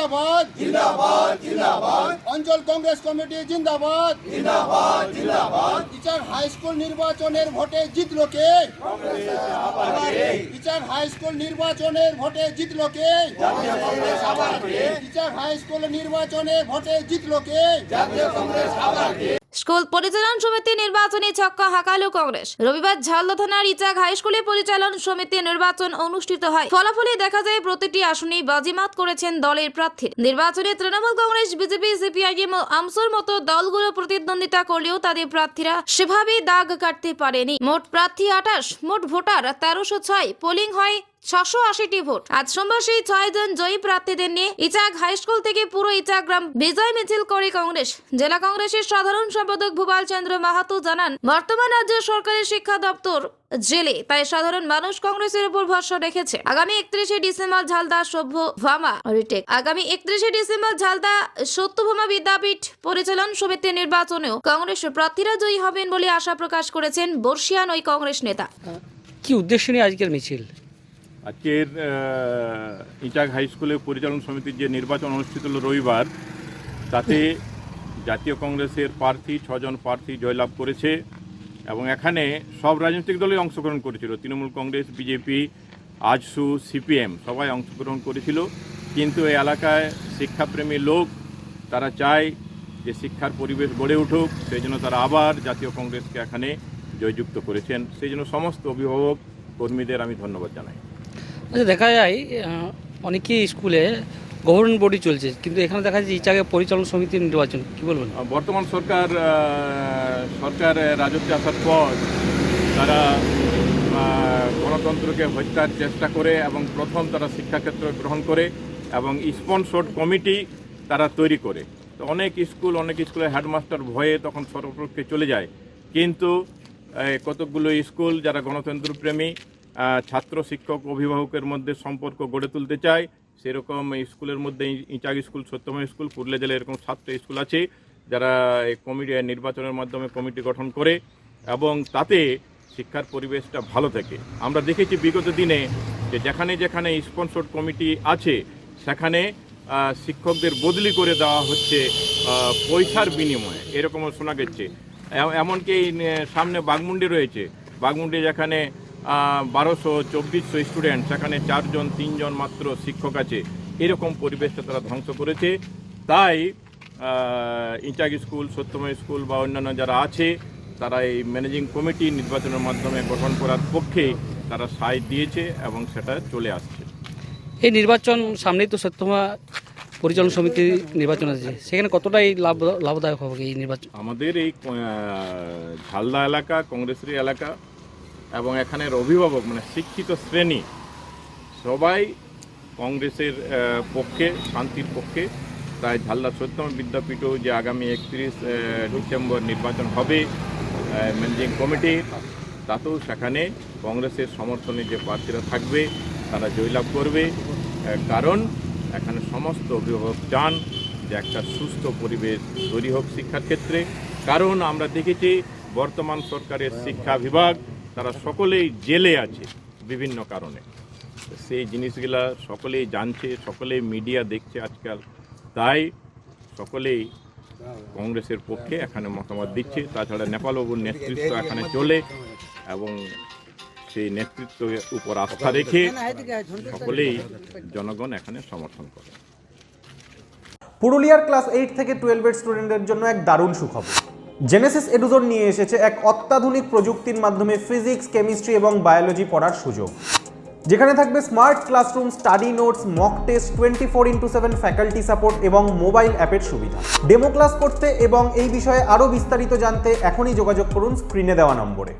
জিন্দাবাদ। জিন্দাবাদ জিন্দাবাদ। অঞ্চল কংগ্রেস কমিটি জিন্দাবাদ। জিন্দাবাদ জিন্দাবাদ। ইচার হাই স্কুল নির্বাচনের ভোটে জিতলো কে? ইচার হাই স্কুল নির্বাচনের ভোটে জিতলো কে? ইচার হাই স্কুল নির্বাচনে ভোটে জিতলো কে? স্কুল পরিচালন সমিতি নির্বাচনী ছক্কা হাঁকালো কংগ্রেস। রবিবার ঝালদা থানার ইচাক হাই স্কুলে পরিচালন সমিতি নির্বাচন অনুষ্ঠিত হয়। ফলাফলে দেখা যায়, প্রতিটি আসনে বাজিমাত করেছেন দলের প্রার্থী। নির্বাচনে তৃণমূল কংগ্রেস, বিজেপি, সিপিআইএম ও আমসুর মতো দলগুলো প্রতিদ্বন্দ্বিতা করলেও তাদের প্রার্থীরা সেভাবে দাগ কাটতে পারেনি। মোট প্রার্থী আঠাশ, মোট ভোটার তেরোশো ছয়। পোলিং হয় ছশো আশিটি ভোট। আজ সোমবার সেই ছয় জন জয়ী প্রার্থীদের নিয়ে ইচাক হাই স্কুল থেকে পুরো ইচাক গ্রাম বিজয় মিছিল করে কংগ্রেস। জেলা কংগ্রেসের সাধারণ সম্পাদক ভূপাল চন্দ্র মাহাতো জানান, বর্তমান রাজ্য সরকারের শিক্ষা দপ্তর জেলে, তাই সাধারণ মানুষ কংগ্রেসের উপর ভরসা রেখেছে। আগামী একত্রিশে ডিসেম্বর ঝালদা সভ্য ভামা রিটেক। আগামী একত্রিশে ডিসেম্বর ঝালদা সত্যভামা বিদ্যাপীঠ পরিচালন সমিতির নির্বাচনেও কংগ্রেস প্রার্থীরা জয়ী হবেন বলে আশা প্রকাশ করেছেন বর্ষিয়ান ওই কংগ্রেস নেতা। কি উদ্দেশ্য নিয়ে আজকের মিছিল? আজকের ইটাক হাই স্কুলে পরিচালন সমিতির যে নির্বাচন অনুষ্ঠিত হলো রবিবার, তাতে জাতীয় কংগ্রেসের প্রার্থী, ছজন প্রার্থী জয়লাভ করেছে এবং এখানে সব রাজনৈতিক দলই অংশগ্রহণ করেছিল। তৃণমূল কংগ্রেস, বিজেপি, আজসু, সিপিএম সবাই অংশগ্রহণ করেছিল। কিন্তু এই এলাকায় শিক্ষাপ্রেমী লোক, তারা চায় যে শিক্ষার পরিবেশ গড়ে উঠুক, সেই জন্য তারা আবার জাতীয় কংগ্রেসকে এখানে জয়যুক্ত করেছেন। সেই জন্য সমস্ত অভিভাবক, কর্মীদের আমি ধন্যবাদ জানাই। আচ্ছা দেখা যায় অনেকেই স্কুলে গভর্নমেন্ট বডি চলছে কিন্তু এখানে দেখা যাচ্ছে ইচ্ছাকে পরিচালন সমিতির নির্বাচন কি বলবেন? বর্তমান সরকার সরকার রাজত্বে আসার পর তারা গণতন্ত্রকে হত্যার চেষ্টা করে এবং প্রথম তারা শিক্ষাক্ষেত্র গ্রহণ করে এবং স্পন্সর্ড কমিটি তারা তৈরি করে। তো অনেক স্কুল অনেক স্কুলে হেডমাস্টার ভয়ে তখন সর্বপক্ষে চলে যায়। কিন্তু কতকগুলো স্কুল যারা গণতন্ত্রপ্রেমী আহ, ছাত্র, শিক্ষক, অভিভাবকের মধ্যে সম্পর্ক গড়ে তুলতে চায়। সেরকম স্কুলের মধ্যে ই- ইচাক স্কুল সত্যময় স্কুল, পুরুলিয়া জেলায় এরকম সাতটা স্কুল আছে, যারা এই কমিটি নির্বাচনের মাধ্যমে কমিটি গঠন করে এবং তাতে শিক্ষার পরিবেশটা ভালো থাকে। আমরা দেখেছি বিগত দিনে যে যেখানে যেখানে স্পন্সর্ড কমিটি আছে, সেখানে শিক্ষকদের বদলি করে দেওয়া হচ্ছে পয়সার বিনিময়ে। এরকমও শোনা গেছে। এমনকি সামনে বাগমুন্ডি রয়েছে। বাগমুন্ডি যেখানে বারোশো চব্বিশশো স্টুডেন্ট সেখানে চারজন তিনজন মাত্র শিক্ষক আছে। এরকম পরিবেশটা তারা ধ্বংস করেছে। তাই আহ, স্কুল সত্যময় স্কুল বা অন্যান্য যারা আছে তারা এই ম্যানেজিং কমিটি নির্বাচনের মাধ্যমে গঠন করার পক্ষে তারা সায় দিয়েছে এবং সেটা চলে আসছে। এই নির্বাচন সামনেই তো সত্যমা পরিচালন সমিতির নির্বাচন আছে। সেখানে কতটাই লাভ লাভদায়ক হবে এই নির্বাচন? আমাদের এই ঝালদা এলাকা কংগ্রেসের এলাকা এবং এখানের অভিভাবক মানে শিক্ষিত শ্রেণি, সবাই কংগ্রেসের পক্ষে, শান্তির পক্ষে তাই ঝাল্লা সত্যম বিদ্যাপীঠও যে আগামী একত্রিশ ডিসেম্বর নির্বাচন হবে ম্যানেজিং কমিটি, তাতেও সেখানে কংগ্রেসের সমর্থনে যে প্রার্থীরা থাকবে, তারা জয়লাভ করবে। কারণ এখানে সমস্ত অভিভাবক চান যে একটা সুস্থ পরিবেশ তৈরি হোক শিক্ষার ক্ষেত্রে। কারণ আমরা দেখেছি বর্তমান সরকারের শিক্ষা বিভাগ তারা সকলেই জেলে আছে বিভিন্ন কারণে। সেই জিনিসগুলা সকলেই জানছে, সকলেই মিডিয়া দেখছে আজকাল। তাই সকলেই কংগ্রেসের পক্ষে এখানে মতামত দিচ্ছে। তাছাড়া নেপালবাবুর নেতৃত্ব এখানে চলে এবং সেই নেতৃত্বের উপর আস্থা রেখে সকলেই জনগণ এখানে সমর্থন করে। পুরুলিয়ার ক্লাস এইট থেকে টুয়েলভের স্টুডেন্টদের জন্য এক দারুণ সুখবর। জেনেসিস এডুজোন নিয়ে এসেছে এক অত্যাধুনিক প্রযুক্তির মাধ্যমে ফিজিক্স কেমিস্ট্রি এবং বায়োলজি পড়ার সুযোগ। যেখানে থাকবে smart classroom study notes mock test twenty four into seven faculty support এবং মোবাইল অ্যাপের সুবিধা। ডেমো ক্লাস করতে এবং এই বিষয়ে আরও বিস্তারিত জানতে এখনই যোগাযোগ করুন স্ক্রিনে দেওয়া নম্বরে।